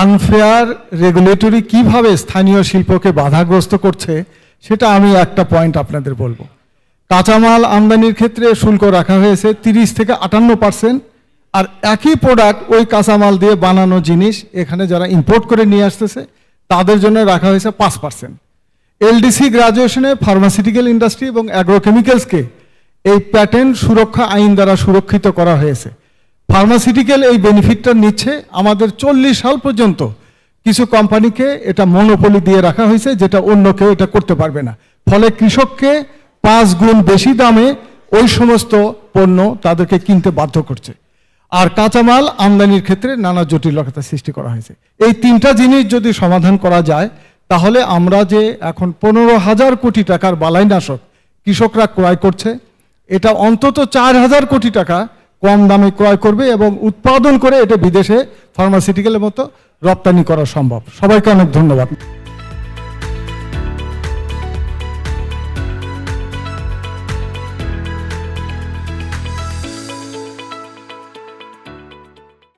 Unfair regulatory কীভাবে স্থানীয় শিল্পকে বাধাগ্রস্ত করছে, সেটা আমি একটা পয়েন্ট আপনাদের বলব। কাঁচামাল আমদানির ক্ষেত্রে শুল্ক রাখা হয়েছে তিরিশ থেকে আটান্ন পার্সেন্ট আর একই প্রোডাক্ট ওই কাঁচামাল দিয়ে বানানো জিনিস এখানে যারা ইম্পোর্ট করে নিয়ে আসতেছে, তাদের জন্য রাখা হয়েছে পাঁচ পার্সেন্ট এলডিসি গ্রাজুয়েশনে ফার্মাসিউটিক্যাল ইন্ডাস্ট্রি এবং অ্যাগ্রোকেমিক্যালসকে এই প্যাটেন্ট সুরক্ষা আইন দ্বারা সুরক্ষিত করা হয়েছে। ফার্মাসিউটিক্যাল এই বেনিফিটটা নিচ্ছে আমাদের চল্লিশ সাল পর্যন্ত। কিছু কোম্পানিকে এটা মনোপলি দিয়ে রাখা হয়েছে যেটা অন্য কেউ এটা করতে পারবে না। ফলে কৃষককে পাঁচ গুণ বেশি দামে ওই সমস্ত পণ্য তাদেরকে কিনতে বাধ্য করছে। আর কাঁচামাল আমদানির ক্ষেত্রে নানা জটিলতা সৃষ্টি করা হয়েছে। এই তিনটা জিনিস যদি সমাধান করা যায়, তাহলে আমরা যে এখন পনেরো হাজার কোটি টাকার বালাইনাশক কৃষকরা ক্রয় করছে, এটা অন্তত চার হাজার কোটি টাকা কম দামে ক্রয় করবে এবং উৎপাদন করে এটা বিদেশে ফার্মাসিউটিক্যালের মতো রপ্তানি করা সম্ভব। সবাইকে অনেক ধন্যবাদ।